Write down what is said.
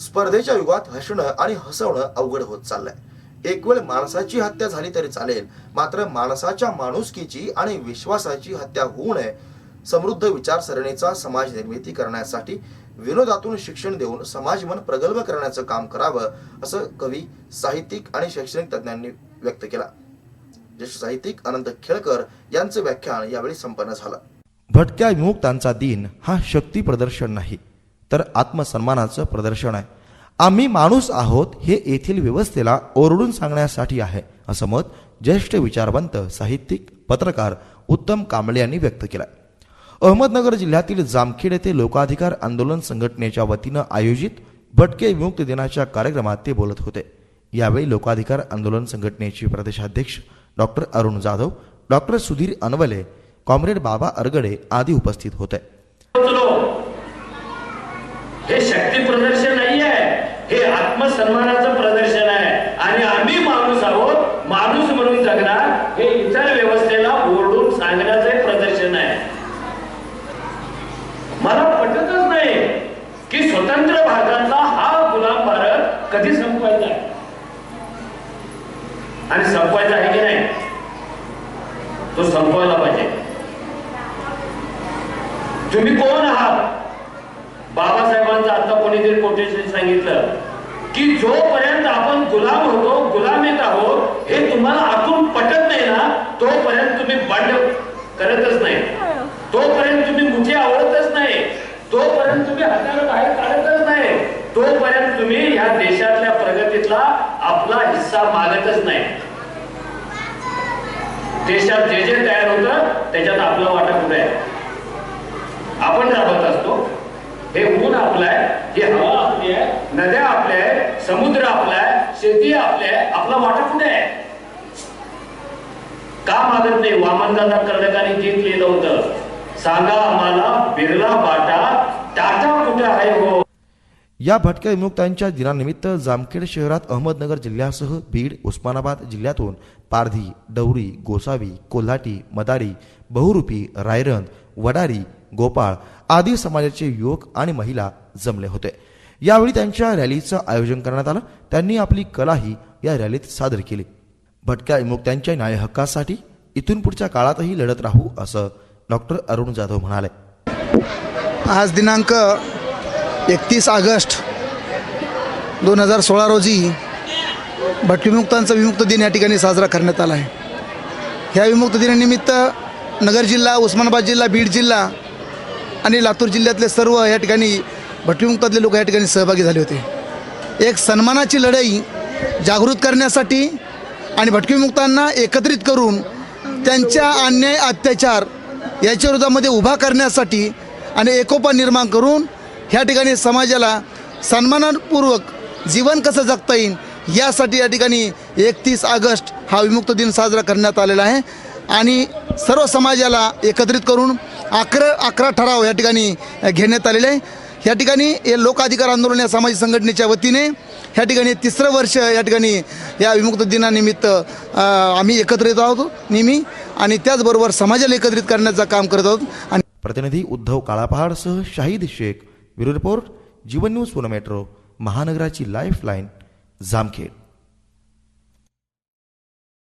स्पर्धेच्या युगात हसणं आणि हसवणं अवघड होत चाललंय. एक वेळ माणसाची हत्या झाली तरी चालेल मात्र माणसाच्या माणुसकीची आणि विश्वासाची हत्या होऊ नये समृद्ध विचारसरणीचा समाज निर्मिती करण्यासाठी विनोदातून शिक्षण देऊन समाजमन प्रगल्भ करण्याचं काम करावं असं कवी साहित्यिक आणि शैक्षणिक तज्ज्ञांनी व्यक्त केला. ज्येष्ठ साहित्यिक अनंत खेळकर यांचं व्याख्यान यावेळी संपन्न झालं. भटक्या विमुक्तांचा दिन हा शक्ती प्रदर्शन नाही. तर आत्मसन्मानाचं प्रदर्शन आहे. आम्ही माणूस आहोत हे येथील व्यवस्थेला ओरडून सांगण्यासाठी आहे असं मत ज्येष्ठ विचारवंत साहित्यिक पत्रकार उत्तम कांबळे यांनी व्यक्त केलं अहमदनगर जिल्ह्यातील जामखेड येथे लोकाधिकार आंदोलन संघटनेच्या वतीनं आयोजित भटके विमुक्त दिनाच्या कार्यक्रमात ते बोलत होते. यावेळी लोकाधिकार आंदोलन संघटनेचे प्रदेशाध्यक्ष doctor Arun Jadhav doctor Sudhir Anvale comrade Baba Aragade आदी उपस्थित होते पोहोचलो हे शक्ती प्रदर्शन नाही आहे हे आत्मसन्मानाचं प्रदर्शन आहे. आणि आम्ही माणूस आहोत. माणूस म्हणून जगणार हे इतर व्यवस्थेला ओरडून सांगण्याचं प्रदर्शन आहे. मला पटतच नाही की स्वतंत्र भारतातला हा गुलाम भारत कधी संपवायचा आहे. आणि संपवायचा आहे की नाही? तो संपवायला पाहिजे. तुम्ही कोण आहात? बाबासाहेब बाबासाहेबांचं आता कोणीतरी कोटेशन सांगितलं की जोपर्यंत आपण गुलाम होतो गुलाम येत आहोत हे तुम्हाला आतून पटत नाही ना तोपर्यंत तुम्ही बंड करतच नाही. तोपर्यंत तुम्ही मुठी आवडतच नाही. तोपर्यंत तुम्ही हाताला बाहेर काढतच नाही. तोपर्यंत तुम्ही ह्या देशातल्या प्रगतीतला आपला हिस्सा मागतच नाही. देशात जे जे तयार होतं त्याच्यात आपला वाटा कुठे आहे हे ऊन आपलं आहे ही हवा आपली आहे नद्या आपल्या आहे समुद्र आपला आहे शेती आपली आहे आपला वाटा कुठे आहे? का मागत नाही? वामनदादा कर्णकाने गीत लिहिलं होतं सांगा आम्हाला बिर्ला बाटा टाटा कुठे आहे हो? या भटक्या विमुक्तांच्या दिनानिमित्त जामखेड शहरात अहमदनगर जिल्ह्यासह बीड उस्मानाबाद जिल्ह्यातून पारधी डवरी गोसावी कोल्हाटी मदारी बहुरूपी रायरंद वडारी गोपाळ आदी समाजाचे युवक आणि महिला जमले होते. यावेळी त्यांच्या रॅलीचं आयोजन करण्यात आलं. त्यांनी आपली कलाही या रॅलीत सादर केली. भटक्या विमुक्त्यांच्या न्याय हक्कासाठी इथून पुढच्या काळातही लढत राहू असं डॉक्टर अरुण जाधव म्हणाले. आज दिनांक एकतीस ऑगस्ट दोन हजार सोळा रोजी भटविमुक्तांचा विमुक्त दिन या ठिकाणी साजरा करण्यात आला आहे. ह्या विमुक्त दिनानिमित्त नगर जिल्हा उस्मानाबाद जिल्हा बीड जिल्हा आणि लातूर जिल्ह्यातले सर्व या ठिकाणी भटविमुक्तातले लोक या ठिकाणी सहभागी झाले होते. एक सन्मानाची लढाई जागृत करण्यासाठी आणि भटकीमुक्तांना एकत्रित करून त्यांच्या अन्याय अत्याचार याच्या विरोधामध्ये उभा करण्यासाठी आणि एकोपा निर्माण करून ह्या ठिकाणी समाजाला सन्मानपूर्वक जीवन कसं जगता येईल यासाठी या ठिकाणी एकतीस ऑगस्ट हा विमुक्त दिन साजरा करण्यात आलेला आहे. आणि सर्व समाजाला एकत्रित करून अकरा अकरा ठराव या ठिकाणी घेण्यात आलेले आहे. या ठिकाणी हे लोक अधिकार आंदोलन या सामाजिक संघटनेच्या वतीने ह्या ठिकाणी तिसरं वर्ष या ठिकाणी या विमुक्त दिनानिमित्त आम्ही एकत्र येत आहोत नेहमी आणि त्याचबरोबर समाजाला एकत्रित करण्याचं काम करत आहोत. आणि प्रतिनिधी Uddhav काळापहाडसह Shahid Shaikh. Bureau report Jeevan news Pune metro महानगराची lifeline Jamkhed.